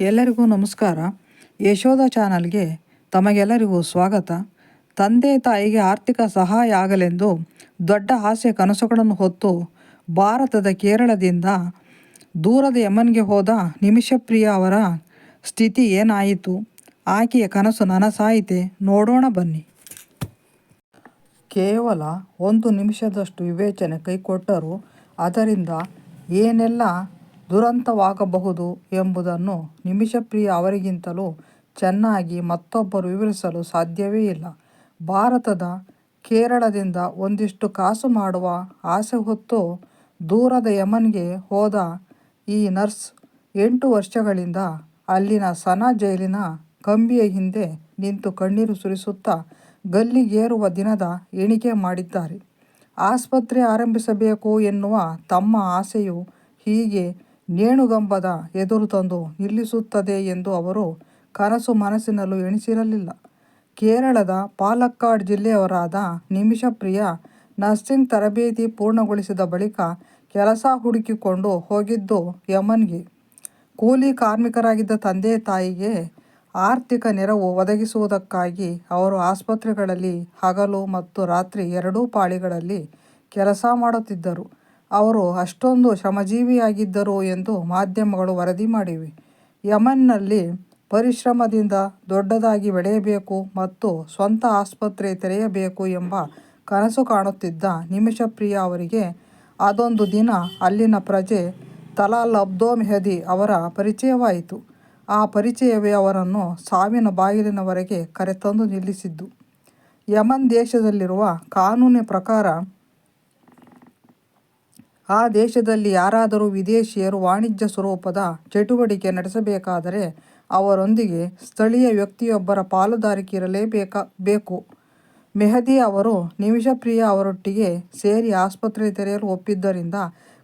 ಎಲ್ಲರಿಗೂ ನಮಸ್ಕಾರ. ಯಶೋಧ ಚಾನಲ್ಗೆ ತಮಗೆಲ್ಲರಿಗೂ ಸ್ವಾಗತ. ತಂದೆ ತಾಯಿಗೆ ಆರ್ಥಿಕ ಸಹಾಯ ಆಗಲೆಂದು ದೊಡ್ಡ ಆಸೆ ಕನಸುಗಳನ್ನು ಹೊತ್ತು ಭಾರತದ ಕೇರಳದಿಂದ ದೂರದ ಯಮನ್ಗೆ ಹೋದ ನಿಮಿಷಪ್ರಿಯ ಅವರ ಸ್ಥಿತಿ ಏನಾಯಿತು? ಆಕೆಯ ಕನಸು ನನಸಾಯಿತೆ. ನೋಡೋಣ ಬನ್ನಿ. ಕೇವಲ ಒಂದು ನಿಮಿಷದಷ್ಟು ವಿವೇಚನೆ ಕೈಕೊಟ್ಟರೂ ಅದರಿಂದ ಏನೆಲ್ಲ ದುರಂತವಾಗಬಹುದು ಎಂಬುದನ್ನು ನಿಮಿಷಪ್ರಿಯ ಅವರಿಗಿಂತಲೂ ಚೆನ್ನಾಗಿ ಮತ್ತೊಬ್ಬರು ವಿವರಿಸಲು ಸಾಧ್ಯವೇ ಇಲ್ಲ. ಭಾರತದ ಕೇರಳದಿಂದ ಒಂದಿಷ್ಟು ಕಾಸು ಮಾಡುವ ಆಸೆ ಹೊತ್ತು ದೂರದ ಯಮನ್ಗೆ ಹೋದ ಈ ನರ್ಸ್ ಎಂಟು ವರ್ಷಗಳಿಂದ ಅಲ್ಲಿನ ಸನಾ ಜೈಲಿನ ಕಂಬಿಯ ಹಿಂದೆ ನಿಂತು ಕಣ್ಣೀರು ಸುರಿಸುತ್ತಾ ಗಲ್ಲಿಗೇರುವ ದಿನದ ಎಣಿಕೆ ಮಾಡಿದ್ದಾರೆ. ಆಸ್ಪತ್ರೆ ಆರಂಭಿಸಬೇಕು ಎನ್ನುವ ತಮ್ಮ ಆಸೆಯು ಹೀಗೆ ನೇಣುಗಂಬದ ಎದುರು ತಂದು ನಿಲ್ಲಿಸುತ್ತದೆ ಎಂದು ಅವರು ಕನಸು ಮನಸ್ಸಿನಲ್ಲೂ ಎಣಿಸಿರಲಿಲ್ಲ. ಕೇರಳದ ಪಾಲಕ್ಕಾಡ್ ಜಿಲ್ಲೆಯವರಾದ ನಿಮಿಷಪ್ರಿಯ ನರ್ಸಿಂಗ್ ತರಬೇತಿ ಪೂರ್ಣಗೊಳಿಸಿದ ಬಳಿಕ ಕೆಲಸ ಹುಡುಕಿಕೊಂಡು ಹೋಗಿದ್ದು ಯಮನ್ಗೆ. ಕೂಲಿ ಕಾರ್ಮಿಕರಾಗಿದ್ದ ತಂದೆ ತಾಯಿಗೆ ಆರ್ಥಿಕ ನೆರವು ಒದಗಿಸುವುದಕ್ಕಾಗಿ ಅವರು ಆಸ್ಪತ್ರೆಗಳಲ್ಲಿ ಹಗಲು ಮತ್ತು ರಾತ್ರಿ ಎರಡೂ ಪಾಳಿಗಳಲ್ಲಿ ಕೆಲಸ ಮಾಡುತ್ತಿದ್ದರು. ಅವರು ಅಷ್ಟೊಂದು ಶ್ರಮಜೀವಿಯಾಗಿದ್ದರು ಎಂದು ಮಾಧ್ಯಮಗಳು ವರದಿ ಮಾಡಿವೆ. ಯಮನ್ನಲ್ಲಿ ಪರಿಶ್ರಮದಿಂದ ದೊಡ್ಡದಾಗಿ ಬೆಳೆಯಬೇಕು ಮತ್ತು ಸ್ವಂತ ಆಸ್ಪತ್ರೆ ತೆರೆಯಬೇಕು ಎಂಬ ಕನಸು ಕಾಣುತ್ತಿದ್ದ ನಿಮಿಷಪ್ರಿಯ ಅವರಿಗೆ ಅದೊಂದು ದಿನ ಅಲ್ಲಿನ ಪ್ರಜೆ ತಲಾಲ್ ಅಬ್ದೋ ಮೆಹದಿ ಅವರ ಪರಿಚಯವಾಯಿತು. ಆ ಪರಿಚಯವೇ ಅವರನ್ನು ಸಾವಿನ ಬಾಗಿಲಿನವರೆಗೆ ಕರೆತಂದು ನಿಲ್ಲಿಸಿದ್ದು. ಯಮನ್ ದೇಶದಲ್ಲಿರುವ ಕಾನೂನಿನ ಪ್ರಕಾರ ಆ ದೇಶದಲ್ಲಿ ಯಾರಾದರೂ ವಿದೇಶಿಯರು ವಾಣಿಜ್ಯ ಸ್ವರೂಪದ ಚಟುವಟಿಕೆ ನಡೆಸಬೇಕಾದರೆ ಅವರೊಂದಿಗೆ ಸ್ಥಳೀಯ ವ್ಯಕ್ತಿಯೊಬ್ಬರ ಪಾಲುದಾರಿಕೆ ಇರಲೇಬೇಕ, ಬೇಕು. ಮೆಹದಿ ಅವರು ನಿಮಿಷಪ್ರಿಯ ಅವರೊಟ್ಟಿಗೆ ಸೇರಿ ಆಸ್ಪತ್ರೆ ತೆರೆಯಲು ಒಪ್ಪಿದ್ದರಿಂದ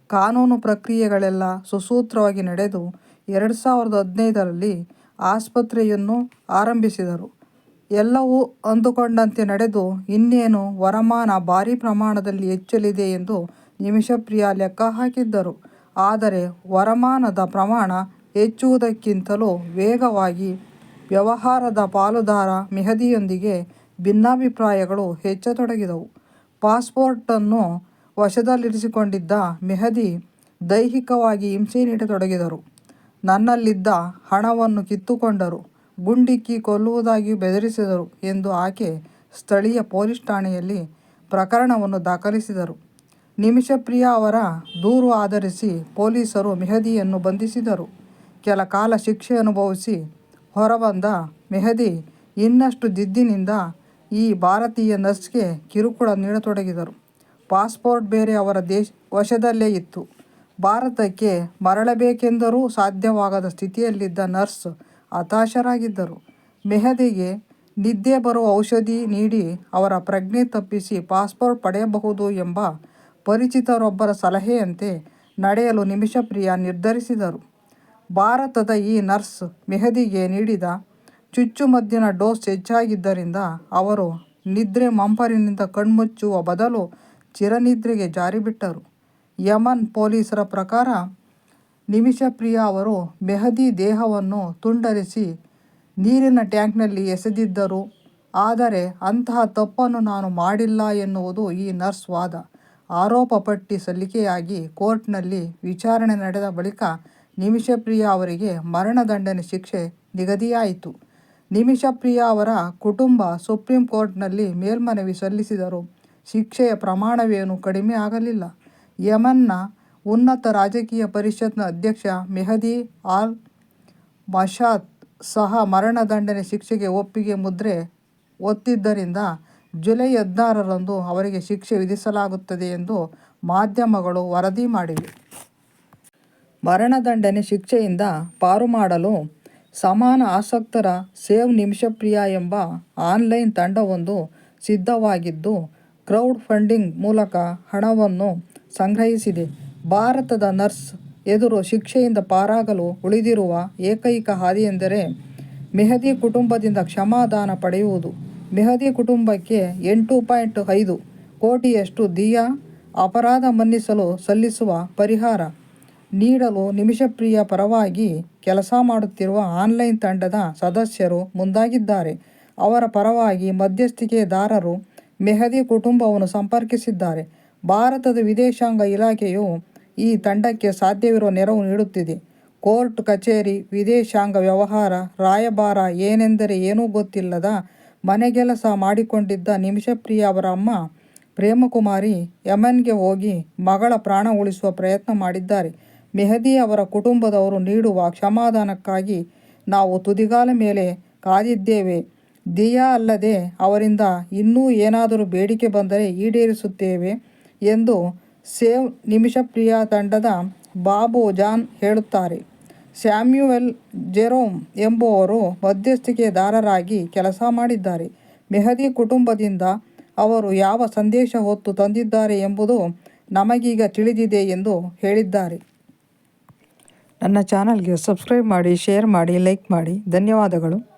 ಕಾನೂನು ಪ್ರಕ್ರಿಯೆಗಳೆಲ್ಲ ಸುಸೂತ್ರವಾಗಿ ನಡೆದು ಎರಡು ಸಾವಿರದ ಹದಿನೈದರಲ್ಲಿ ಆಸ್ಪತ್ರೆಯನ್ನು ಆರಂಭಿಸಿದರು. ಎಲ್ಲವೂ ಅಂದುಕೊಂಡಂತೆ ನಡೆದು ಇನ್ನೇನು ವರಮಾನ ಭಾರೀ ಪ್ರಮಾಣದಲ್ಲಿ ಹೆಚ್ಚಲಿದೆ ಎಂದು ನಿಮಿಷಪ್ರಿಯ ಲೆಕ್ಕ ಹಾಕಿದ್ದರು. ಆದರೆ ವರಮಾನದ ಪ್ರಮಾಣ ಹೆಚ್ಚುವುದಕ್ಕಿಂತಲೂ ವೇಗವಾಗಿ ವ್ಯವಹಾರದ ಪಾಲುದಾರ ಮೆಹದಿಯೊಂದಿಗೆ ಭಿನ್ನಾಭಿಪ್ರಾಯಗಳು ಹೆಚ್ಚತೊಡಗಿದವು. ಪಾಸ್ಪೋರ್ಟನ್ನು ವಶದಲ್ಲಿರಿಸಿಕೊಂಡಿದ್ದ ಮೆಹದಿ ದೈಹಿಕವಾಗಿ ಹಿಂಸೆ ನೀಡತೊಡಗಿದರು. ನನ್ನಲ್ಲಿದ್ದ ಹಣವನ್ನು ಕಿತ್ತುಕೊಂಡರು. ಗುಂಡಿಕ್ಕಿ ಕೊಲ್ಲುವುದಾಗಿ ಬೆದರಿಸಿದರು ಎಂದು ಆಕೆ ಸ್ಥಳೀಯ ಪೊಲೀಸ್ ಠಾಣೆಯಲ್ಲಿ ಪ್ರಕರಣವನ್ನು ದಾಖಲಿಸಿದರು. ನಿಮಿಷಪ್ರಿಯ ಅವರ ದೂರು ಆಧರಿಸಿ ಪೊಲೀಸರು ಮೆಹದಿಯನ್ನು ಬಂಧಿಸಿದರು. ಕೆಲ ಕಾಲ ಶಿಕ್ಷೆ ಅನುಭವಿಸಿ ಹೊರಬಂದ ಮೆಹದಿ ಇನ್ನಷ್ಟು ಜಿದ್ದಿನಿಂದ ಈ ಭಾರತೀಯ ನರ್ಸ್ಗೆ ಕಿರುಕುಳ ನೀಡತೊಡಗಿದರು. ಪಾಸ್ಪೋರ್ಟ್ ಬೇರೆ ಅವರ ದೇಶ, ವಶದಲ್ಲೇ ಇತ್ತು. ಭಾರತಕ್ಕೆ ಮರಳಬೇಕೆಂದರೂ ಸಾಧ್ಯವಾಗದ ಸ್ಥಿತಿಯಲ್ಲಿದ್ದ ನರ್ಸ್ ಹತಾಶರಾಗಿದ್ದರು. ಮೆಹದಿಗೆ ನಿದ್ದೆ ಬರುವ ಔಷಧಿ ನೀಡಿ ಅವರ ಪ್ರಜ್ಞೆ ತಪ್ಪಿಸಿ ಪಾಸ್ಪೋರ್ಟ್ ಪಡೆಯಬಹುದು ಎಂಬ ಪರಿಚಿತರೊಬ್ಬರ ಸಲಹೆಯಂತೆ ನಡೆಯಲು ನಿಮಿಷಪ್ರಿಯ ನಿರ್ಧರಿಸಿದರು. ಭಾರತದ ಈ ನರ್ಸ್ ಮೆಹದಿಗೆ ನೀಡಿದ ಚುಚ್ಚುಮದ್ದಿನ ಡೋಸ್ ಹೆಚ್ಚಾಗಿದ್ದರಿಂದ ಅವರು ನಿದ್ರೆ ಮಂಪರಿನಿಂದ ಕಣ್ಮುಚ್ಚುವ ಬದಲು ಚಿರನಿದ್ರೆಗೆ ಜಾರಿಬಿಟ್ಟರು. ಯಮನ್ ಪೊಲೀಸರ ಪ್ರಕಾರ ನಿಮಿಷಪ್ರಿಯ ಅವರು ಮೆಹದಿ ದೇಹವನ್ನು ತುಂಡರಿಸಿ ನೀರಿನ ಟ್ಯಾಂಕ್ನಲ್ಲಿ ಎಸೆದಿದ್ದರು. ಆದರೆ ಅಂತಹ ತಪ್ಪನ್ನು ನಾನು ಮಾಡಿಲ್ಲ ಎನ್ನುವುದು ಈ ನರ್ಸ್ ವಾದ. ಆರೋಪ ಪಟ್ಟಿ ಸಲ್ಲಿಕೆಯಾಗಿ ಕೋರ್ಟ್ನಲ್ಲಿ ವಿಚಾರಣೆ ನಡೆದ ಬಳಿಕ ನಿಮಿಷಪ್ರಿಯ ಅವರಿಗೆ ಮರಣದಂಡನೆ ಶಿಕ್ಷೆ ನಿಗದಿಯಾಯಿತು. ನಿಮಿಷಪ್ರಿಯ ಅವರ ಕುಟುಂಬ ಸುಪ್ರೀಂ ಕೋರ್ಟ್ನಲ್ಲಿ ಮೇಲ್ಮನವಿ ಸಲ್ಲಿಸಿದರು ಶಿಕ್ಷೆಯ ಪ್ರಮಾಣವೇನೂ ಕಡಿಮೆ ಆಗಲಿಲ್ಲ. ಯಮನ್ನ ಉನ್ನತ ರಾಜಕೀಯ ಪರಿಷತ್ನ ಅಧ್ಯಕ್ಷ ಮೆಹದಿ ಆಲ್ ಮಶಾದ್ ಸಹ ಮರಣದಂಡನೆ ಶಿಕ್ಷೆಗೆ ಒಪ್ಪಿಗೆ ಮುದ್ರೆ ಒತ್ತಿದ್ದರಿಂದ ಜುಲೈ ಹದಿನಾರರಂದು ಅವರಿಗೆ ಶಿಕ್ಷೆ ವಿಧಿಸಲಾಗುತ್ತದೆ ಎಂದು ಮಾಧ್ಯಮಗಳು ವರದಿ ಮಾಡಿವೆ. ಮರಣದಂಡನೆ ಶಿಕ್ಷೆಯಿಂದ ಪಾರು ಮಾಡಲು ಸಮಾನ ಆಸಕ್ತರ ಸೇವ್ ನಿಮಿಷಪ್ರಿಯ ಎಂಬ ಆನ್ಲೈನ್ ತಂಡವೊಂದು ಸಿದ್ಧವಾಗಿದ್ದು, ಕ್ರೌಡ್ ಫಂಡಿಂಗ್ ಮೂಲಕ ಹಣವನ್ನು ಸಂಗ್ರಹಿಸಿದೆ. ಭಾರತದ ನರ್ಸ್ ಎದುರು ಶಿಕ್ಷೆಯಿಂದ ಪಾರಾಗಲು ಉಳಿದಿರುವ ಏಕೈಕ ಹಾದಿಯೆಂದರೆ ಮೆಹದಿ ಕುಟುಂಬದಿಂದ ಕ್ಷಮಾದಾನ ಪಡೆಯುವುದು. ಮೆಹದಿ ಕುಟುಂಬಕ್ಕೆ ಎಂಟು ಪಾಯಿಂಟ್ ಐದು ಕೋಟಿಯಷ್ಟು ದಿಯಾ ಅಪರಾಧ ಮನ್ನಿಸಲು ಸಲ್ಲಿಸುವ ಪರಿಹಾರ ನೀಡಲು ನಿಮಿಷಪ್ರಿಯ ಪರವಾಗಿ ಕೆಲಸ ಮಾಡುತ್ತಿರುವ ಆನ್ಲೈನ್ ತಂಡದ ಸದಸ್ಯರು ಮುಂದಾಗಿದ್ದಾರೆ. ಅವರ ಪರವಾಗಿ ಮಧ್ಯಸ್ಥಿಕೆದಾರರು ಮೆಹದಿ ಕುಟುಂಬವನ್ನು ಸಂಪರ್ಕಿಸಿದ್ದಾರೆ. ಭಾರತದ ವಿದೇಶಾಂಗ ಇಲಾಖೆಯು ಈ ತಂಡಕ್ಕೆ ಸಾಧ್ಯವಿರುವ ನೆರವು ನೀಡುತ್ತಿದೆ. ಕೋರ್ಟ್ ಕಚೇರಿ, ವಿದೇಶಾಂಗ ವ್ಯವಹಾರ, ರಾಯಭಾರ ಏನೆಂದರೆ ಏನೂ ಗೊತ್ತಿಲ್ಲದ ಮನೆಗೆಲಸ ಮಾಡಿಕೊಂಡಿದ್ದ ನಿಮಿಷಪ್ರಿಯ ಅವರ ಅಮ್ಮ ಪ್ರೇಮಕುಮಾರಿ ಯಮನ್ಗೆ ಹೋಗಿ ಮಗಳ ಪ್ರಾಣ ಉಳಿಸುವ ಪ್ರಯತ್ನ ಮಾಡಿದ್ದಾರೆ. ಮೆಹದಿ ಅವರ ಕುಟುಂಬದವರು ನೀಡುವ ಕ್ಷಮಾದಾನಕ್ಕಾಗಿ ನಾವು ತುದಿಗಾಲ ಮೇಲೆ ಕಾದಿದ್ದೇವೆ. ದಿಯಾ ಅಲ್ಲದೆ ಅವರಿಂದ ಇನ್ನೂ ಏನಾದರೂ ಬೇಡಿಕೆ ಬಂದರೆ ಈಡೇರಿಸುತ್ತೇವೆ ಎಂದು ಸೇವ್ ನಿಮಿಷಪ್ರಿಯ ತಂಡದ ಬಾಬು ಜಾನ್ ಹೇಳುತ್ತಾರೆ. ಸ್ಯಾಮ್ಯುಯೆಲ್ ಜೆರೋಮ್ ಎಂಬುವರು ಮಧ್ಯಸ್ಥಿಕೆದಾರರಾಗಿ ಕೆಲಸ ಮಾಡಿದ್ದಾರೆ. ಮೆಹದಿ ಕುಟುಂಬದಿಂದ ಅವರು ಯಾವ ಸಂದೇಶ ಹೊತ್ತು ತಂದಿದ್ದಾರೆ ಎಂಬುದು ನಮಗೀಗ ತಿಳಿದಿದೆ ಎಂದು ಹೇಳಿದ್ದಾರೆ. ನನ್ನ ಚಾನಲ್ಗೆ ಸಬ್ಸ್ಕ್ರೈಬ್ ಮಾಡಿ, ಶೇರ್ ಮಾಡಿ, ಲೈಕ್ ಮಾಡಿ. ಧನ್ಯವಾದಗಳು.